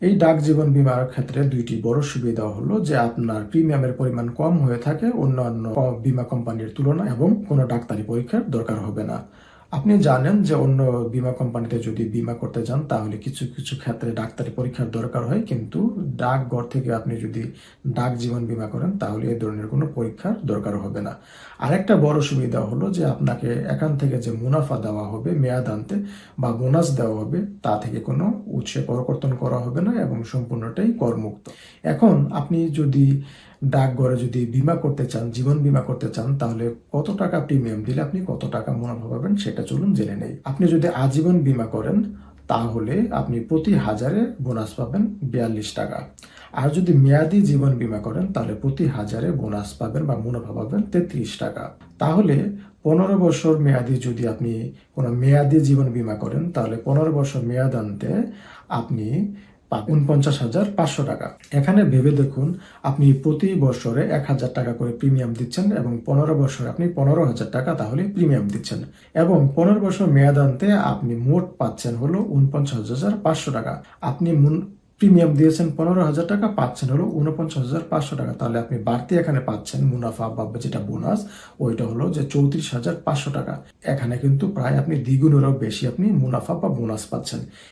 এই ডাক জীবন বিমার ক্ষেত্রে দুইটি বড় সুবিধা হলো যে আপনার প্রিমিয়ামের পরিমাণ কম হয়ে থাকে, অন্যান্য বিমা কোম্পানির তুলনায় এবং কোনো ডাক্তারি পরীক্ষার দরকার হবে না। আপনি জানেন যে অন্য বিমা কোম্পানিতে যদি বীমা করতে যান, তাহলে কিছু কিছু ক্ষেত্রে ডাক্তারি পরীক্ষার দরকার হয়। কিন্তু ডাকঘর থেকে আপনি যদি ডাক জীবন বিমা করেন, তাহলে এই ধরনের কোনো পরীক্ষার দরকার হবে না। আরেকটা বড় সুবিধা হলো যে আপনাকে এখান থেকে যে মুনাফা দেওয়া হবে, মেয়াদ আনতে বা বোনাস দেওয়া হবে, তা থেকে কোনো উৎসে পরিবর্তন করা হবে না এবং সম্পূর্ণটাই করমুক্ত। এখন আপনি যদি ডাকঘরে যদি বিমা করতে চান, জীবন বিমা করতে চান, তাহলে কত টাকা প্রিমিয়াম দিলে আপনি কত টাকা মুনাফা পাবেন সেটা চলুন জেনে নেই। আপনি যদি আজীবন বিমা করেন, তাহলে আপনি প্রতি হাজারে বোনাস পাবেন বিয়াল্লিশ টাকা। আর যদি মেয়াদি জীবন বিমা করেন, তাহলে প্রতি হাজারে বোনাস পাবেন বা মুনাফা পাবেন তেত্রিশ টাকা। তাহলে পনেরো বছর মেয়াদি যদি আপনি কোনো মেয়াদি জীবন বিমা করেন, তাহলে পনেরো বছর মেয়াদ আনতে আপনি উনপঞ্চাশ হাজার পাঁচশো টাকা। এখানে ভেবে দেখুন, আপনি প্রতি বছরে এক হাজার টাকা করে প্রিমিয়াম দিচ্ছেন এবং পনেরো বছরে আপনি পনেরো হাজার টাকা তাহলে প্রিমিয়াম দিচ্ছেন। এবং পনেরো বছর মেয়াদ আনতে আপনি মোট পাচ্ছেন হলো উনপঞ্চাশ হাজার পাঁচশো টাকা। আপনি প্রিমিয়াম দিয়েছেন পনেরো হাজার টাকা, পাচ্ছেন হলো উনপঞ্চাশ হাজার পাঁচশো টাকা। তাহলে আপনি বাড়তি এখানে পাচ্ছেন মুনাফা বা যেটা বোনাস, ওইটা হলো যে চৌত্রিশ হাজার পাঁচশো টাকা। এখানে কিন্তু প্রায় আপনি দ্বিগুণেরও বেশি আপনি মুনাফা বা বোনাস পাচ্ছেন।